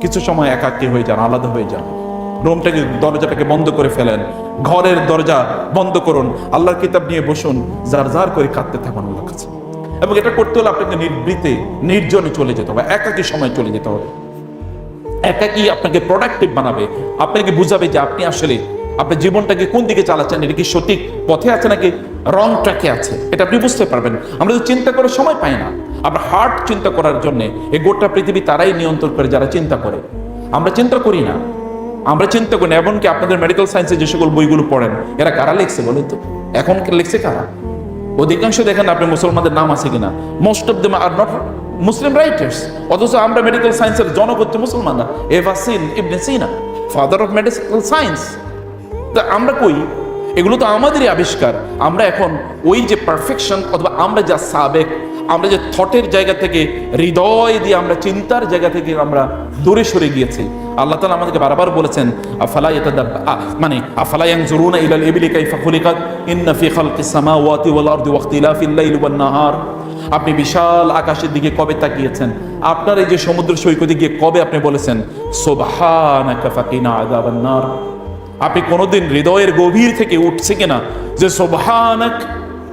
কিছু সময় একাকী হয়ে যান, আলাদা হয়ে যান। রুমটাকে দরজাটাকে বন্ধ করে ফেলেন, ঘরের দরজা বন্ধ করুন, আল্লাহর কিতাব নিয়ে বসুন, যার যার করে কাঁদতে থাকুন আল্লাহর কাছে। এবং এটা করতে হলে আপনাকে নির্বৃতে, নির্জনে চলে যেতে হবে, একাকী সময় চলে যেতে হবে। একাকী আপনাকে প্রোডাক্টিভ বানাবে, আপনাকে বুঝাবে যে আপনি আসলে আপনার জীবনটাকে কোন দিকে চালাচ্ছেন, এটা কি সঠিক পথে আছে নাকি রং ট্র্যাকে আছে, এটা আপনি বুঝতে পারবেন। আমরা তো চিন্তা করার সময় পাই না। আমরা হার্ট চিন্তা করার জন্য এই গোটা পৃথিবী তারাই নিয়ন্ত্রণ করে, যারা চিন্তা করে। আমরা চিন্তা করি না। আমরা চিন্তা করি না, এমনকি আপনাদের মেডিকেল সায়েন্সে যে সকল বইগুলো পড়েন, এরা কারা লিখছে বলেন তো? এখন লিখছে কারা? অধিকাংশ দেখেন আপনি মুসলমানদের নাম আছে কিনা। Most of them are not Muslim writers অথচ আমরা মেডিকেল সায়েন্সের জনক হচ্ছে মুসলমানরা। Avicenna Ibn Sina father of medical science তা আমরা কই? এগুলো তো আমাদেরই আবিষ্কার। আমরা এখন ওই যে পারফেকশন অথবা আমরা যা সাবেক, আমরা যে থটের জায়গা থেকে, হৃদয় দিয়ে আমরা, চিন্তার জায়গা থেকে আমরা দূরে সরে গিয়েছি। আল্লাহ তালা আমাদেরকে বারবার বলেছেন, আফালা মানে আফালা ইয়ানজুরুনা ইলাল ইবলি কাইফা খুলিকাত ইন্না ফি খালকিস সামাওয়াতি ওয়াল আরদি ওয়াখতিলাফিল লাইলি ওয়ান নাহার। আপনি বিশাল আকাশের দিকে কবে তাকিয়েছেন? আপনার এই যে সমুদ্র সৈকতে গিয়ে কবে আপনি বলেছেন, সুবহানাকা ফাকিনা আযাবান নার আপনি কোনোদিন হৃদয়ের গভীর থেকে উঠছে কিনা যে সোভানক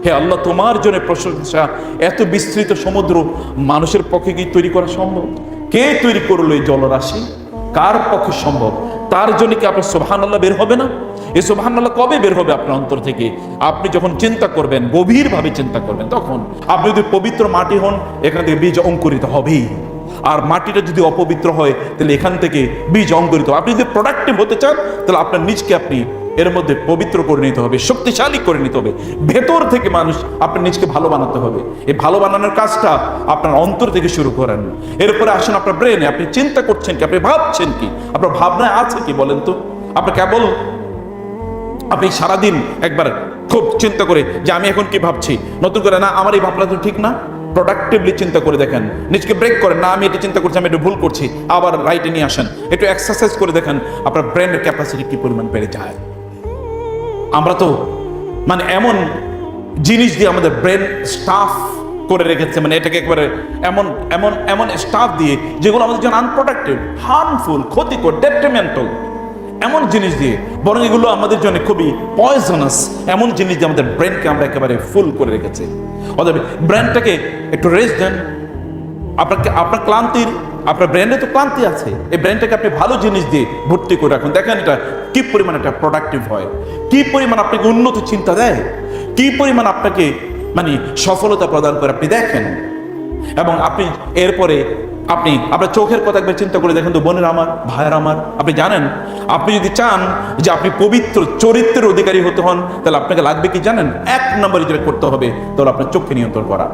হে আল্লাহ, তোমার জন্য প্রশংসা, এত বিস্তৃত সমুদ্র, মানুষের পক্ষে কি তৈরি করা সম্ভব? কে তৈরি করল এই জলরাশি? কার পক্ষে সম্ভব? তার জন্য কি আপনার সোভান আল্লাহ বের হবে না? এই সোভান আল্লাহ কবে বের হবে আপনার অন্তর থেকে? আপনি যখন চিন্তা করবেন, গভীরভাবে চিন্তা করবেন, তখন আপনি যদি পবিত্র মাটি হন, এখান থেকে বীজ অঙ্কুরিত হবেই। আর মাটিটা যদি অপবিত্র হয়, তাহলে এখান থেকে বীজ অঙ্কুরিত আপনি যদি প্রোডাক্টিভ হতে চান, তাহলে আপনার নিজকে আপনি এর মধ্যে পবিত্র করে নিতে হবে, শক্তিশালী করে নিতে হবে। ভেতর থেকে মানুষ আপনার নিজকে ভালো বানাতে হবে। এই ভালো বানানোর কাজটা আপনার অন্তর থেকে শুরু করেন। এরপরে আসুন আপনার ব্রেনে আপনি চিন্তা করছেন কি, আপনি ভাবছেন কি, আপনার ভাবনায় আছে কি বলেন তো? আপনি কেবল, আপনি সারাদিন একবার খুব চিন্তা করে যে আমি এখন কি ভাবছি? নতুন করে, না, আমার এই ভাবনা তো ঠিক না। প্রোডাক্টিভলি চিন্তা করে দেখেন। নিজকে ব্রেক করেন, না, আমি এটা চিন্তা করছি, আমি একটু ভুল করছি। আবার রাইটে নিয়ে আসেন। একটু এক্সারসাইজ করে দেখেন, আপনার ব্রেনের ক্যাপাসিটি কি পরিমাণ বেড়ে যায়। আমরা তো মানে এমন জিনিস দিয়ে আমাদের ব্রেন স্টাফ করে রেখেছে মানে এটাকে একবারে এমন এমন এমন স্টাফ দিয়ে, যেগুলো আমাদের জন্য আনপ্রোডাক্টিভ হার্মফুল ক্ষতিকর ডেট্রিমেন্টাল এমন জিনিস দিয়ে, বরং এগুলো আমাদের জন্য খুবই পয়জনাস এমন জিনিস দিয়ে আমাদের ব্রেনকে আমরা একেবারে ফুল করে রেখেছি। অতএব ব্রেনটাকে একটু রেস্ট দেন। আপনাকে আপনার ক্লান্তির আপনার ব্র্যান্ডে তো ক্লান্তি আছে। এই ব্র্যান্ডটাকে আপনি ভালো জিনিস দিয়ে ভর্তি করে রাখুন। দেখেন এটা কি পরিমাণ একটা প্রোডাক্টিভ হয়। কি পরিমাণ আপনাকে উন্নত চিন্তা দেয়। কি পরিমাণ আপনাকে মানে সফলতা প্রদান করে আপনি দেখেন। এবং আপনি এরপরে আপনি আপনার চোখের কথা একবার চিন্তা করে দেখেন তো, বোনের আমার, ভাইয়ের আমার। আপনি জানেন? আপনি যদি চান যে আপনি পবিত্র চরিত্রের অধিকারী হতে হন, তাহলে আপনাকে লাগবে কি জানেন? এক নম্বরে যেটা করতে হবে, তাহলে আপনার চোখকে নিয়ন্ত্রণ করা।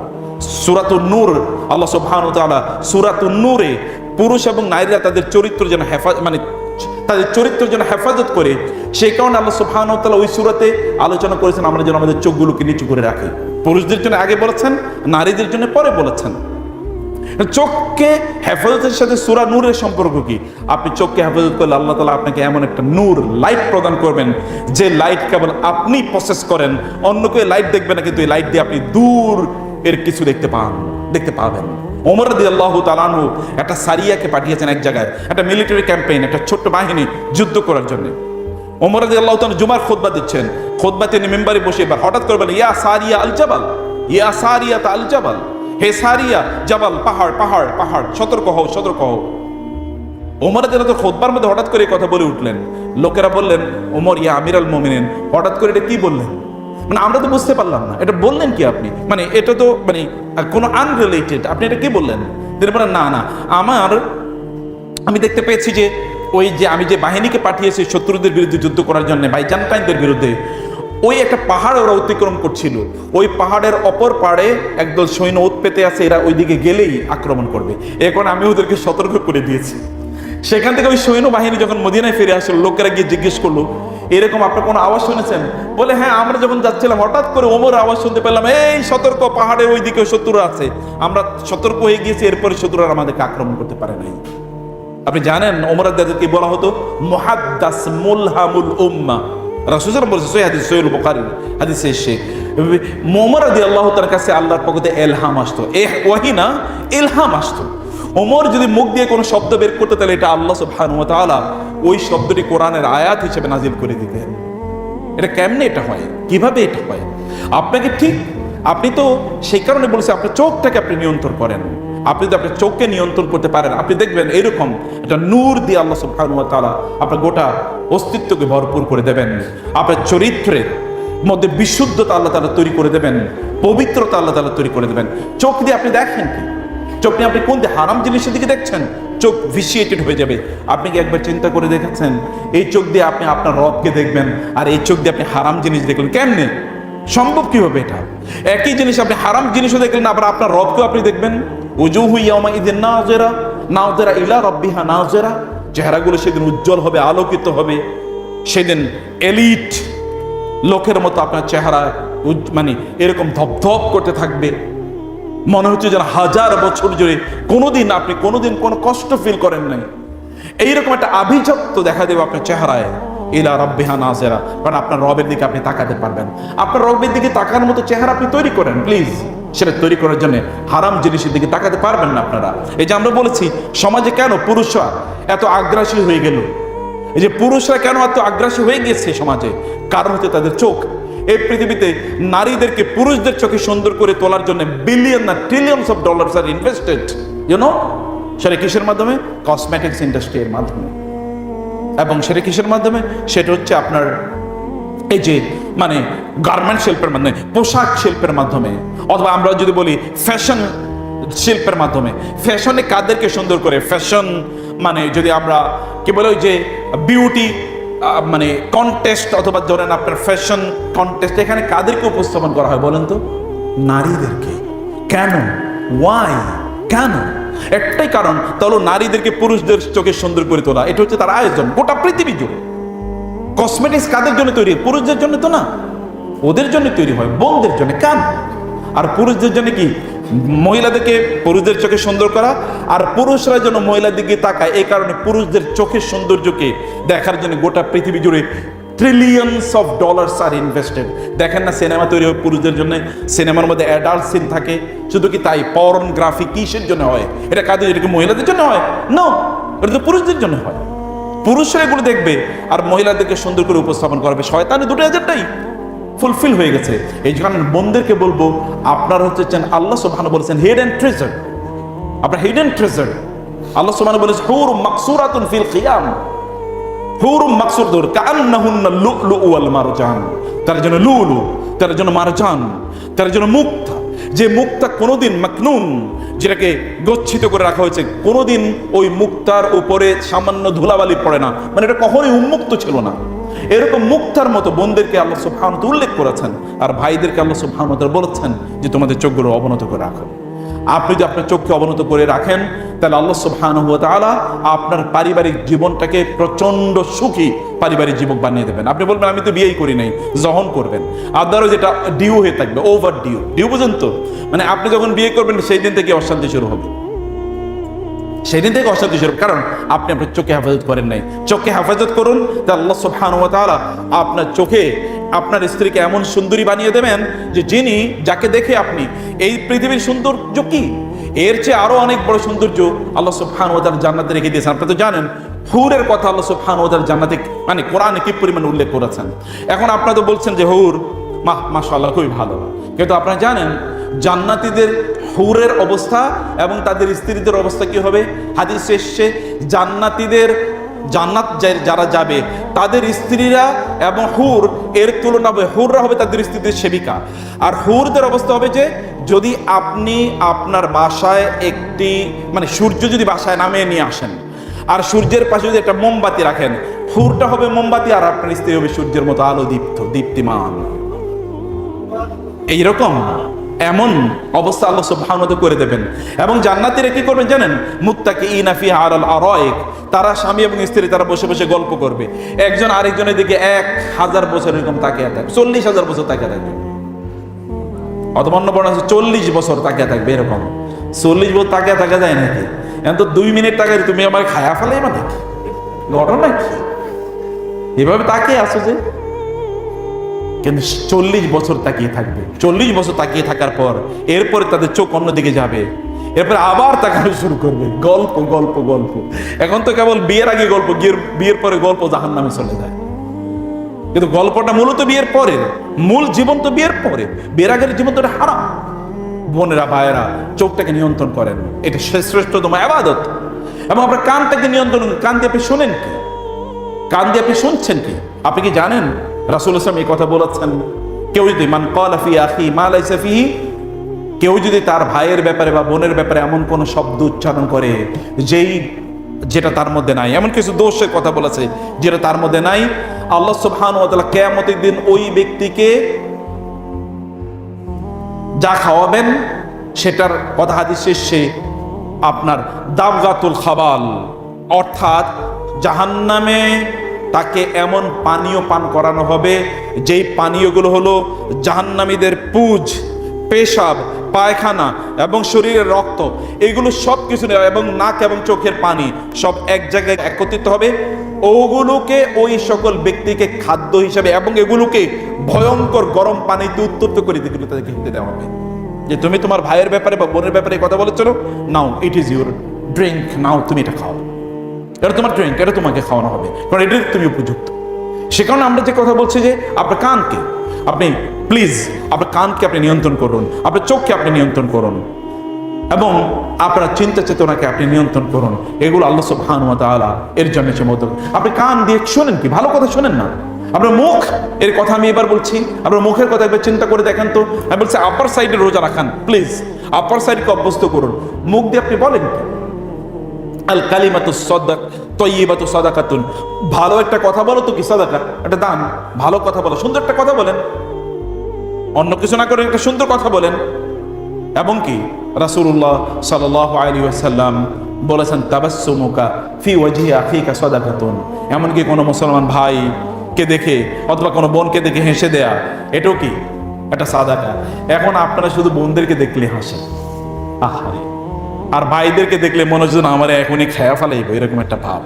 সুরাতুন নূর, আল্লাহ সুবহানাহু ওয়া তাআলা নূরে পুরুষ এবং নারীরা তাদের চরিত্র যেন হেফাজ মানে তাদের চরিত্র যেন হেফাজত করে, সেই কারণে আল্লাহ সুবহানাহু ওয়া ওই সুরাতে আলোচনা করেছেন, আমরা যেন আমাদের চোখগুলোকে নিচু করে রাখি। পুরুষদের জন্য আগে বলেছেন, নারীদের জন্য পরে বলেছেন। চোখকে হেফাজতের সাথে সুরা নূরের সম্পর্ক কি? আপনি চোখকে হেফাজত করলে আল্লাহ তালা আপনাকে এমন একটা নূর লাইট প্রদান করবেন, যে লাইট কেবল আপনি প্রসেস করেন অন্য কেউ লাইট দেখবে না, কিন্তু এই লাইট দিয়ে আপনি দূর এর কিছু দেখতে পান, দেখতে পাবেন। ওমর দি আল্লাহ তালানহু একটা সারিয়াকে পাঠিয়েছেন এক জায়গায়, একটা মিলিটারি ক্যাম্পেইন একটা ছোট্ট বাহিনী যুদ্ধ করার জন্য। ওমর দি আল্লাহ তালা জুমার খোদবা দিচ্ছেন। খোদবা তিনি মেম্বারে বসে এবার হঠাৎ করবেন ইয়া সারিয়া আল জাবাল ইয়া সারিয়া তা আল জাবাল হে সারিয়া, জাবাল, পাহাড় পাহাড় পাহাড়, সতর্ক হও সতর্ক হও। ওমর যেন তো খোদবার মধ্যে হঠাৎ করে কথা বলে উঠলেন। লোকেরা বললেন, ওমর, ইয়া আমির আল মোমিনেন। হঠাৎ করে এটা কি বললেন? মানে আমরা তো বুঝতে পারলাম না। এটা বললেন কি আপনি? মানে এটা তো মানে কোনো আনরিলেটেড আপনি এটা কি বললেন? তিনি বলেন না না, আমার, আমি দেখতে পেয়েছি যে, ওই যে আমি যে বাহিনীকে পাঠিয়েছি শত্রুদের বিরুদ্ধে যুদ্ধ করার জন্য বাইজান্টাইনদের বিরুদ্ধে ওই একটা পাহাড় ওরা অতিক্রম করছিল। ওই পাহাড়ের অপর পাড়ে একদল সৈন্য ওত পেতে আছে, এরা ওইদিকে গেলেই আক্রমণ করবে। এখন আমি ওদেরকে সতর্ক করে দিয়েছি। সেখান থেকে ওই সৈন্য বাহিনী যখন মদিনায় ফিরে আসলো, লোকেরা গিয়ে জিজ্ঞেস করল, এরকম আপনার কোনো আওয়াজ শুনেছেন? বলে হ্যাঁ আমরা যখন যাচ্ছিলাম, হঠাৎ করে ওমর আওয়াজ শুনতে পেলাম, এই সতর্ক, পাহাড়ের ওই দিকে শত্রু আছে। আমরা সতর্ক হয়ে গিয়েছি এরপরে শত্রুরা আমাদেরকে আক্রমণ করতে পারে নাই। আপনি জানেন, ওমর কি বলা হতো? মুহাদ্দাস মুলহামুল উম্মা। রাসূল বলেছে সই হাদিস, সহিহ বুখারী, হাদিসে এসে ওমর রাদিয়াল্লাহু তাআলার কাছে আল্লাহর পক্ষ এলহাম আসতো। এ ওয়াহি না? এলহাম আসতো। ওমর যদি মুখ দিয়ে কোনো শব্দ বের করতে, তাহলে এটা আল্লাহ সুবহানাহু ওয়া তাআলা ওই শব্দটি কোরআনের আয়াত হিসেবে নাজিল করে দিতেন। এটা কেমনে এটা হয়? কীভাবে এটা হয়? আপনাকে ঠিক, আপনি তো সেই কারণে বলেছে, আপনার চোখটাকে আপনি নিয়ন্ত্রণ করেন। আপনি যদি আপনার চোখকে নিয়ন্ত্রণ করতে পারেন, আপনি দেখবেন এরকম একটা নূর দিয়ে আল্লাহ সুবহানাহু ওয়া তাআলা আপনার গোটা অস্তিত্বকে ভরপুর করে দেবেন। আপনার চরিত্রে মধ্যে বিশুদ্ধতা আল্লাহ তাআলা তৈরি করে দেবেন, পবিত্রতা আল্লাহ তাআলা তৈরি করে দেবেন। চোখ দিয়ে আপনি দেখেন কি? চোখ নিয়ে আপনি কোন হারাম জিনিসের দিকে দেখছেন? চোখ ভিসিয়েটেড হয়ে যাবে। আপনি কি একবার চিন্তা করে দেখেছেন? এই চোখ দিয়ে আপনি আপনার রবকে দেখবেন, আর এই চোখ দিয়ে আপনি হারাম জিনিস দেখলেন। কেমনে? সম্ভব কি হবে এটা? একই জিনিস আপনি হারাম জিনিসও দেখলেন, আবার আপনার রবকেও আপনি দেখবেন। উজুহু ইয়ামা ইদিন নাজেরা নাজেরা ইলা রব্বিহা নাজেরা। চেহারাগুলো সেদিন উজ্জ্বল হবে, আলোকিত হবে। সেদিন এলিট লোকের মতো আপনার চেহারা মানে এরকম ধপধপ করতে থাকবে। মনে হচ্ছে যেন হাজার বছর জুড়ে কোনোদিন আপনি কোনোদিন কোনো কষ্ট ফিল করেন নাই। এইরকম একটা আভিজাত্য দেখা দেবে আপনার চেহারায়। ইলা রব্বিহা নাজেরা। কারণ আপনার রবের দিকে আপনি তাকাতে পারবেন। আপনার রবের দিকে তাকানোর মতো চেহারা আপনি তৈরি করেন প্লিজ সেটা তৈরি করার জন্য হারাম জিনিসের দিকে তাকাতে পারবেন না আপনারা। এই যে আমরা বলেছি, সমাজে কেন পুরুষরা এত আগ্রাসী হয়ে গেল? এই যে পুরুষরা কেন এত আগ্রাসী হয়ে গেছে সমাজে? কারণ হচ্ছে তাদের চোখ। এই পৃথিবীতে নারীদেরকে পুরুষদের চোখে সুন্দর করে তোলার জন্য বিলিয়ন না trillions of dollars are invested you know সেটা কিসের মাধ্যমে? কসমেটিক্স ইন্ডাস্ট্রির মাধ্যমে। এবং সেটা কিসের মাধ্যমে? সেটা হচ্ছে আপনার এই যে মানে গার্মেন্ট শিল্পের মাধ্যমে, পোশাক শিল্পের মাধ্যমে। অথবা আমরা যদি বলি ফ্যাশন শিল্পের মাধ্যমে। ফ্যাশনে কাদেরকে সুন্দর করে? ফ্যাশন মানে যদি আমরা, কি বলে ওই যে বিউটি মানে কন্টেস্ট অথবা ধরেন আপনার ফ্যাশন কন্টেস্ট এখানে কাদেরকে উপস্থাপন করা হয় বলেন তো? নারীদেরকে। কেন? ওয়াই কেন? একটাই কারণ তাহলে নারীদেরকে পুরুষদের চোখে সুন্দর করে তোলা। এটা হচ্ছে তার আয়োজন, গোটা পৃথিবী জুড়ে। কসমেটিক্স কাদের জন্য তৈরি? পুরুষদের জন্য তো না। ওদের জন্য তৈরি হয়, বোনদের জন্য। কান? আর পুরুষদের জন্য কি? মহিলাদেরকে পুরুষদের চোখে সুন্দর করা, আর পুরুষরা যেন মহিলার দিকে তাকায়, এই কারণে পুরুষদের চোখের সৌন্দর্যকে দেখার জন্য গোটা পৃথিবী জুড়ে trillions of dollars are invested দেখেন না সিনেমা তৈরি হয় পুরুষদের জন্য সিনেমার মধ্যে অ্যাডাল্ট সিন থাকে। শুধু কি তাই? পর্নোগ্রাফি কিসের জন্য হয়? এটা কাদের, এটা কি মহিলাদের জন্য হয়? নো এটা তো পুরুষদের জন্য হয়। পুরুষরা এগুলো দেখবে, আর মহিলাদেরকে সুন্দর করে উপস্থাপন করবে। শয়তানে দুটো এজেন্টাই ফুলফিল হয়ে গেছে। এই জন্য বোনদেরকে বলব, আপনারা হচ্ছে আল্লাহ সুবহান বলেছেন হেড অ্যান্ড ট্রেজার আপনার হেড অ্যান্ড ট্রেজার আল্লাহ সুবহান বলেছে হুর মাকসুরাতুন ফিল খিয়াম। হুর মাকসুরদুর কান্নাহুন্না লুলু ওয়াল মারজান। তার জন্য লুলু, তার জন্য মারজান, তার জন্য মুক্তা। যে মুক্তা কোনোদিন মাকনুন, যেটাকে গচ্ছিত করে রাখা হয়েছে, কোনোদিন ওই মুক্তার উপরে সামান্য ধুলাবালি পড়ে না। মানে এটা কখনোই উন্মুক্ত ছিল না। এরকম মুক্তার মতো বোনদেরকে আল্লাহ সুবহান উল্লেখ করেছেন আর ভাইদেরকে আল্লাহ সুবহান বলেছেন যে তোমাদের চোখগুলো অবনত করে রাখো। আপনি যদি আপনার চোখকে অবনত করে রাখেন, তাহলে আল্লাহ সুবহানাহু ওয়া আপনার পারিবারিক জীবনটাকে প্রচণ্ড সুখী পারিবারিক জীবন বানিয়ে দেবেন। আপনি বলবেন, আমি তো বিয়েই করি নাই, যখন করবেন। আপনারও যেটা ডিউ হয়ে থাকবে ওভার ডিউ ডিউ বুঝেন তো? মানে আপনি যখন বিয়ে করবেন, সেই দিন থেকে অশান্তি শুরু হবে। সেদিন থেকে অশান্তি শুরু কারণ আপনি আপনার চোখে হেফাজত করেন নাই। চোখে হেফাজত করুন তা আল্লাহ সুবহানাহু ওয়া আপনার চোখে আপনার স্ত্রীকে এমন সুন্দরী বানিয়ে দেবেন যে যিনি, যাকে দেখে আপনি, এই পৃথিবীর সৌন্দর্য কি? এর চেয়ে আরও অনেক বড় সৌন্দর্য আল্লাহ ওয়া তাআলা জান্নাতে রেখে দিয়েছেন। আপনি তো জানেন, হুরের কথা আল্লাহ ওয়া তাআলা জান্নাতে মানে কোরআনে কি পরিমাণ উল্লেখ করেছেন? এখন আপনারা তো বলছেন যে, হুর মাহ মাশাআল্লাহ, খুবই ভালো। কিন্তু আপনারা জানেন, জান্নাতীদের হুরের অবস্থা এবং তাদের স্ত্রীদের অবস্থা কি হবে? হাদিস এসছে, জান্নাতীদের জান্নাত যারা যাবে, তাদের স্ত্রীরা এবং হুর, এর তুলনা হবে হুররা হবে তাদের স্ত্রীদের সেবিকা। আর হুরদের অবস্থা হবে যে, যদি আপনি আপনার বাসায় একটি মানে সূর্য যদি বাসায় নামিয়ে নিয়ে আসেন, আর সূর্যের পাশে যদি একটা মোমবাতি রাখেন, হুরটা হবে মোমবাতি আর আপনার স্ত্রী হবে সূর্যের মতো আলো দীপ্ত, দীপ্তিমান। এইরকম? এমন অবস্থা আল্লাহ সুবহানাহু করে দেবেন। এবং জান্নাতীরা কি করবেন জানেন? মুত্তাকি ইনাফি আলাল আরাইক তারা স্বামী এবং স্ত্রী, তারা বসে বসে গল্প করবে। একজন আরেকজনের দিকে এক হাজার বছর এরকম তাকিয়ে থাকবে, চল্লিশ হাজার বছর তাকিয়ে থাকবে। অথবা অন্য বর্ণ আছে, চল্লিশ বছর তাকিয়ে থাকবে এরকম। চল্লিশ বছর তাকিয়ে থাকা যায় নাকি? এখন তো দুই মিনিট তাকাই তুমি আমার খায়া ফেলাই মানে ঘটনা কি? এভাবে তাকিয়ে আসো যে? কিন্তু চল্লিশ বছর তাকিয়ে থাকবে। চল্লিশ বছর তাকিয়ে থাকার পর এরপরে তাদের চোখ অন্যদিকে যাবে। এরপরে আবার তাকানো শুরু করবে। গল্প গল্প গল্প। এখন তো কেবল বিয়ের আগে গল্প বিয়ের বিয়ের পরে গল্প জাহান নামে চলে যায়। কিন্তু গল্পটা মূলত বিয়ের পরে। মূল জীবন তো বিয়ের পরে। বিয়ের আগের জীবন তো হারাম। বোনেরা, ভাইয়েরা, চোখটাকে নিয়ন্ত্রণ করেন। এটা শ্রে- শ্রেষ্ঠতম আবাদত। এবং আপনার কানটাকে নিয়ন্ত্রণ কান দিয়ে আপনি শোনেন কি? কান দিয়ে আপনি শুনছেন কি? আপনি কি জানেন? রাসুল ইসলাম এই কথা বলেছেন। কেউ যদি, মান কলা ফি আখি মা লাইসা কেউ যদি তার ভাইয়ের ব্যাপারে বা বোনের ব্যাপারে এমন কোন শব্দ উচ্চারণ করে, যেই, যেটা তার মধ্যে নাই। এমন কিছু দোষের কথা বলেছে, যেটা তার মধ্যে নাই। আল্লাহ সুবহান তাআলা দিন ওই ব্যক্তিকে যা খাওয়াবেন, সেটার কথা হাদিস শেষে আপনার দাবগাতুল খাবাল, অর্থাৎ জাহান্নামে তাকে এমন পানীয় পান করানো হবে, যেই পানীয়গুলো হলো জাহান্নামীদের পুজ, পেশাব, পায়খানা এবং শরীরের রক্ত। এগুলো সব কিছু এবং নাক এবং চোখের পানি সব এক জায়গায় একত্রিত হবে। ওগুলোকে ওই সকল ব্যক্তিকে খাদ্য হিসাবে এবং এগুলোকে ভয়ঙ্কর গরম পানিতে উত্তপ্ত করে এগুলো তাদেরকে খেতে দেওয়া হবে। যে তুমি তোমার ভাইয়ের ব্যাপারে বা বোনের ব্যাপারে কথা বলেছিল now it is your drink now, তুমি এটা খাও। এটা তোমার ড্রিঙ্ক এটা তোমাকে খাওয়ানো হবে। কারণ এটার তুমি উপযুক্ত। সে কারণে আমরা যে কথা বলছি যে আপনার কানকে আপনি প্লিজ আপনার কানকে আপনি নিয়ন্ত্রণ করুন, আপনার চোখকে আপনি নিয়ন্ত্রণ করুন, এবং আপনার চিন্তা চেতনাকে আপনি নিয়ন্ত্রণ করুন। এগুলো আল্লাহ সুবহানাহু ওয়া তাআলা এর জন্য মত আপনি কান দিয়ে শোনেন কি? ভালো কথা শোনেন না। আপনার মুখ, এর কথা আমি এবার বলছি, আপনার মুখের কথা একবার চিন্তা করে দেখেন তো। আমি বলছি আপার সাইডে রোজা রাখান প্লিজ আপার সাইডকে অভ্যস্ত করুন। মুখ দিয়ে আপনি বলেন কি? আল কালিমাতু সদাক তৈবাতু সদাকাতুন। ভালো একটা কথা বলো তো কি সদাকা? একটা দান, ভালো কথা বলো, সুন্দর একটা কথা বলেন। অন্য কিছু না করে একটা সুন্দর কথা বলেন। এবং কি? রাসূলুল্লাহ সাল্লাল্লাহু আলাইহি ওয়াসাল্লাম বলেছেন, তাবাসসুমুকা ফি ওয়াজহি আখিকা সাদাকাতুন। এমনকি কোনো মুসলমান ভাই কে দেখে অথবা কোনো বোনকে দেখে হেসে দেয়া, এটাও কি? একটা সাদাকা। এখন আপনারা শুধু বোনদেরকে দেখলে হাসেন। আহারে আর ভাইদেরকে দেখলে মনে হচ্ছে না আমার এখনই খেয়া ফেলাইব, এরকম একটা ভাব।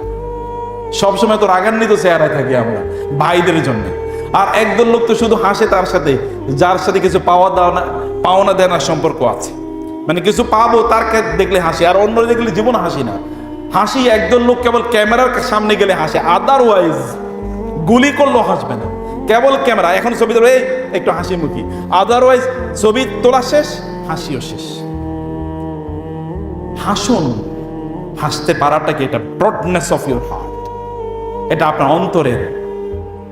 সবসময় তো রাগান্বিত চেহারায় থাকি আমরা, ভাইদের জন্য। আর একদল লোক তো শুধু হাসে তার সাথে, যার সাথে কিছু পাওয়া দাওয়া না, পাওনা দেওয়ার সম্পর্ক আছে। মানে কিছু পাবো, তার দেখলে হাসি, আর অন্য দেখলে জীবন হাসি না। হাসি একদল লোক কেবল ক্যামেরার সামনে গেলে হাসে আদারওয়াইজ গুলি করলেও হাসবে না। কেবল ক্যামেরা, এখন ছবি এই, একটু হাসি মুখী আদারওয়াইজ ছবি তোলা শেষ, হাসিও শেষ। হাসুন হাসতে পারাটা কি? এটা ব্রডনেস অফ ইউর হার্ট এটা আপনার অন্তরের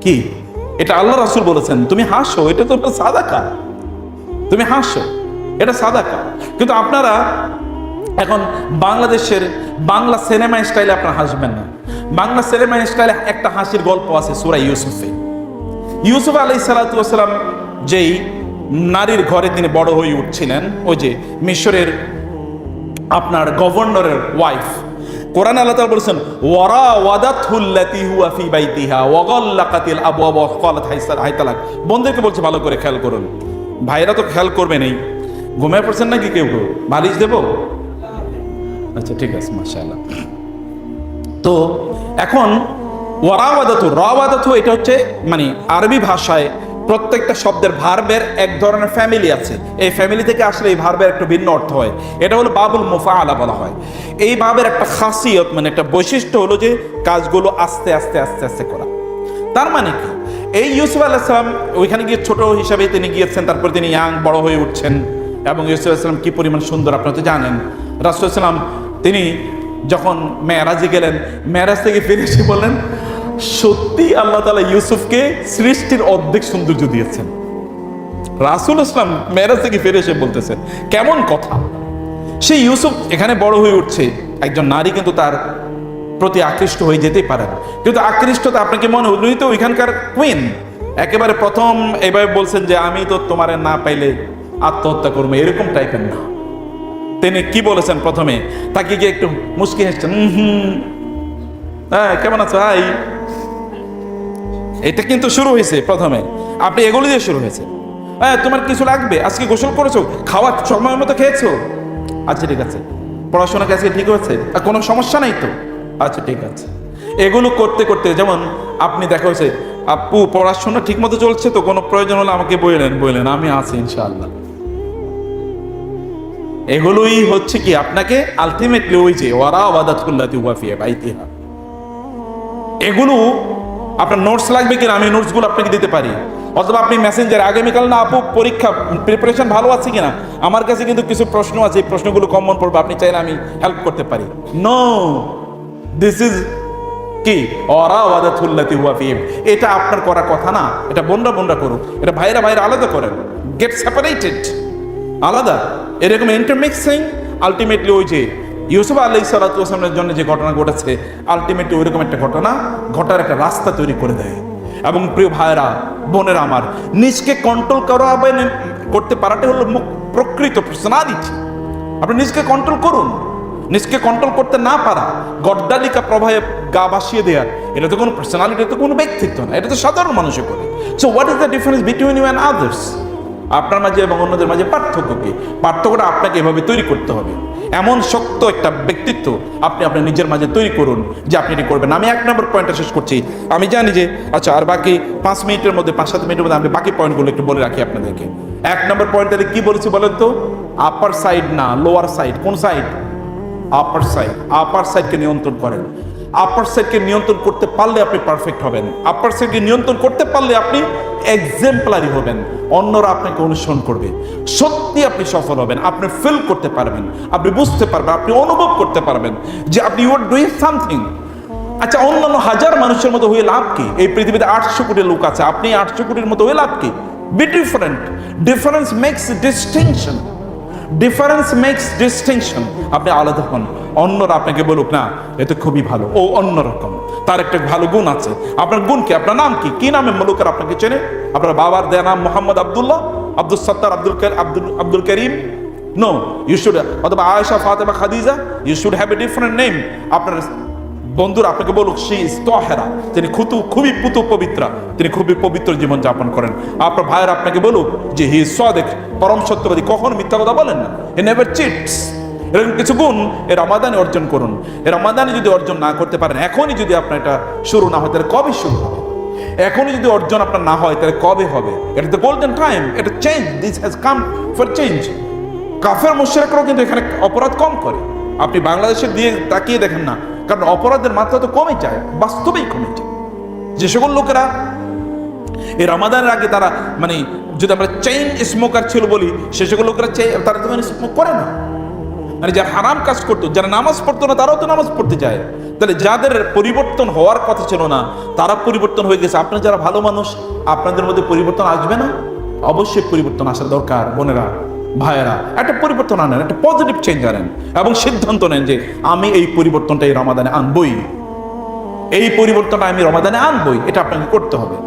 কি? এটা আল্লাহ রাসূল বলেছেন, তুমি হাসো, এটা তো সাদাকা। তুমি হাসো, এটা সাদাকা। কিন্তু আপনারা এখন বাংলাদেশের বাংলা সিনেমা স্টাইলে আপনারা হাসবেন না। বাংলা সিনেমা স্টাইলে একটা হাসির গল্প আছে সুরা ইউসুফে। ইউসুফ আলাই সালাতাম যেই নারীর ঘরে তিনি বড় হয়ে উঠছিলেন, ওই যে মিশরের আপনার গভর্নরের ওয়াইফ কোরআন আল্লাহ তাআলা বলেছেন, ওয়ারা ওয়াদাতহুল্লাতি হুয়া ফি বাইতিহা, ওয়াগাল্লাকাতিল আবওয়াব ওয়া ক্বালাত হাইসাল হাইতালাক। বলছে, ভালো করে খেয়াল করুন। ভাইরা তো খেয়াল করবে নেই। ঘুমিয়ে পড়ছেন নাকি কেউ কেউ? বালিশ দেবো? আচ্ছা ঠিক আছে, মাশাআল্লাহ। তো এখন ওয়ারাওয়াদাতু রাওয়াদাতু এটা হচ্ছে মানে আরবি ভাষায় প্রত্যেকটা শব্দের ভার্বের এক ধরনের ফ্যামিলি আছে। এই ফ্যামিলি থেকে আসলে এই ভার্বের একটা ভিন্ন অর্থ হয়। এটা হলো বাবুল মুফাআলা বলা হয়। এই ভাবের একটা খাসিয়ত মানে একটা বৈশিষ্ট্য হলো যে কাজগুলো আস্তে আস্তে আস্তে আস্তে করা। তার মানে কি? এই ইউসুফ আলাইসালাম ওইখানে গিয়ে ছোট হিসাবে তিনি গিয়েছেন, তারপর তিনি ইয়াং, বড় হয়ে উঠছেন। এবং ইউসুফ আলাইসালাম কি পরিমাণ সুন্দর, আপনারা তো জানেন। রাসুলাম তিনি যখন মেয়ারাজে গেলেন, মেয়ারাজ থেকে ফিরে এসে বললেন সত্যি আল্লাহ তালা ইউসুফকে সৃষ্টির অর্ধেক সৌন্দর্য দিয়েছেন। রাসুল ইসলাম মেয়ারাজ থেকে ফিরে এসে বলতেছেন, কেমন কথা? সেই ইউসুফ এখানে বড় হয়ে উঠছে। একজন নারী কিন্তু তার প্রতি আকৃষ্ট হয়ে যেতেই পারেন কিন্তু আকৃষ্টতা আপনাকে মনে হল তো ওইখানকার কুইন একেবারে প্রথম এভাবে বলছেন যে, আমি তো তোমারে না পাইলে আত্মহত্যা করব। এরকম টাইপের না। তিনি কি বলেছেন প্রথমে? তাকে গিয়ে একটু মুসকি হাসছেন হুম হ্যাঁ কেমন আছো? হাই এটা কিন্তু শুরু হয়েছে প্রথমে। আপনি এগুলো দিয়ে শুরু হয়েছে। হ্যাঁ তোমার কিছু লাগবে? আজকে গোসল করেছ? খাওয়া সময় মতো খেয়েছো? আচ্ছা ঠিক আছে। পড়াশোনা আজকে ঠিক হয়েছে? আর কোনো সমস্যা নাই তো? আচ্ছা ঠিক আছে। এগুলো করতে করতে যেমন আপনি দেখা হয়েছে, আপু, পড়াশোনা ঠিক মতো চলছে তো, কোনো প্রয়োজন হলে আমাকে বললেন বললেন আমি আছি, ইনশাআল্লাহ। এগুলোই হচ্ছে কি, আপনাকে আলটিমেটলি ওই যে ওয়ারা ওয়াদাতুল্লাতি ওয়াফিয়া, বাইতিহা। এগুলো আপনার নোটস লাগবে কিনা? আমি নোটসগুলো আপনাকে দিতে পারি। অথবা আপনি মেসেঞ্জার আগামীকাল না আপু, পরীক্ষা প্রিপারেশন ভালো আছে কিনা? আমার কাছে কিন্তু কিছু প্রশ্ন আছে, এই প্রশ্নগুলো কমন পড়বে, আপনি চাইলে আমি হেল্প করতে পারি। নো দিস ইজ কি? অরা ওয়াদাতুল্লাতি হুয়া ফিহিম। এটা আপনার করার কথা না। এটা বোনরা বোনরা করুক। এটা ভাইরা ভাইরা আলাদা করেন। গেট সেপারেটেড আলাদা। এরকম ইন্টারমিক্সিং আলটিমেটলি ওই যে ইউসুফ আলাই সালাতামের জন্য যে ঘটনা ঘটেছে আলটিমেটলি ওইরকম একটা ঘটনা, ঘটার একটা রাস্তা তৈরি করে দেয়। এবং প্রিয় ভাইরা বোনেরা আমার, নিজকে কন্ট্রোল করা করতে পারাটাই হলো প্রকৃত পার্সোনালিটি আপনি নিজকে কন্ট্রোল করুন। নিজকে কন্ট্রোল করতে না পারা গড্ডালিকা প্রভাবে গা ভাসিয়ে দেওয়ার এটা তো কোনো পার্সোনালিটি তো কোনো ব্যক্তিত্ব না, এটা তো সাধারণ মানুষে করে so what is the difference between you and others আপনার মাঝে এবং অন্যদের মাঝে পার্থক্য কি? পার্থক্যটা আপনাকে এভাবে তৈরি করতে হবে। এমন শক্ত একটা ব্যক্তিত্ব আপনি আপনার নিজের মাঝে তৈরি করুন যে আপনি এটি করবেন। আমি এক নম্বর পয়েন্টটা শেষ করছি। আমি জানি যে আচ্ছা আর বাকি পাঁচ মিনিটের মধ্যে, পাঁচ, সাত মিনিটের মধ্যে আমি বাকি পয়েন্টগুলো একটু বলে রাখি আপনাদেরকে। এক নম্বর পয়েন্টটাতে কি বলেছি বলেন তো? আপার সাইড না লোয়ার সাইড কোন সাইড আপার সাইড আপার সাইডকে নিয়ন্ত্রণ করেন। আপার সাইডকে নিয়ন্ত্রণ করতে পারলে আপনি পারফেক্ট হবেন। আপার সাইডকে নিয়ন্ত্রণ করতে পারলে আপনি এক্সাম্পলারি হবেন। অন্যরা আপনাকে অনুসরণ করবে। সত্যি আপনি সফল হবেন। আপনি ফিল করতে পারবেন। আপনি বুঝতে পারবেন। আপনি অনুভব করতে পারবেন যে আপনি ইউ আর ডুইং সামথিং আচ্ছা অন্যান্য হাজার মানুষের মতো হয়ে লাভ কি? এই পৃথিবীতে আটশো কোটি লোক আছে। আপনি আটশো কোটির মতো হয়ে লাভ কি? Be different difference makes distinction difference makes distinction আপনি আলাদা হন। অন্যরা আপনাকে বলুক, না এতে খুবই ভালো। ও অন্যরকম তার একটা ভালো গুণ আছে। আপনার গুণ কি? আপনার নাম কি? কি নামে মলুকের আপনাকে চেনে? আপনার বাবার দেয়া নাম Mohammad Abdullah? Abdul Sattar, Abdul Abdul Abdul Karim? No you should অথবা Ayesha, Fatema, Khadija you should have a different name আপনার বন্ধুরা, আপনাকে বলুক, সে স্তহেরা তিনি খুতু, খুবই পুতু পবিত্রা, তিনি খুবই পবিত্র জীবন যাপন করেন। আপনার ভাইয়ের আপনাকে বলুক যে হি সদেক, পরম সত্যবাদী, কখন মিথ্যা কথা বলেন না? He never cheats. এরকম কিছু গুণ এ রমাদানে অর্জন করুন। এ রমাদানে যদি অর্জন না করতে পারেন, এখনই যদি আপনার এটা শুরু না হয়, তাহলে কবে শুরু হবে? এখনই যদি অর্জন আপনার না হয়, তাহলে কবে হবে? এটা তো গোল্ডেন টাইম এটা change this has come for change কাফের, মুশরিকরাও কিন্তু এখানে অপরাধ কম করে। আপনি বাংলাদেশের দিয়ে তাকিয়ে দেখেন না কারণ অপরাধের মাত্রা তো কমে যায়, বাস্তবেই কমে যায়। যে সকল লোকেরা এই রমাদানের আগে তারা মানে যদি আমরা চেইন স্মোকার ছিল বলি, সে সকল লোকেরা তারা তো মানে স্মোক করে না। মানে যারা হারাম কাজ করতো, যারা নামাজ পড়তো না, তারাও তো নামাজ পড়তে যায়। তাহলে যাদের পরিবর্তন হওয়ার কথা ছিল না, তারা পরিবর্তন হয়ে গেছে। আপনার যারা ভালো মানুষ, আপনাদের মধ্যে পরিবর্তন আসবে না? অবশ্যই পরিবর্তন আসার দরকার, বোনেরা। ভাইয়েরা, একটা পরিবর্তন আনেন, একটা পজিটিভ চেঞ্জ আনেন এবং সিদ্ধান্ত নেন যে আমি এই পরিবর্তনটা এই রমাদানে আনবই। এই পরিবর্তনটা আমি রমাদানে আনবই, এটা আপনাকে করতে হবে।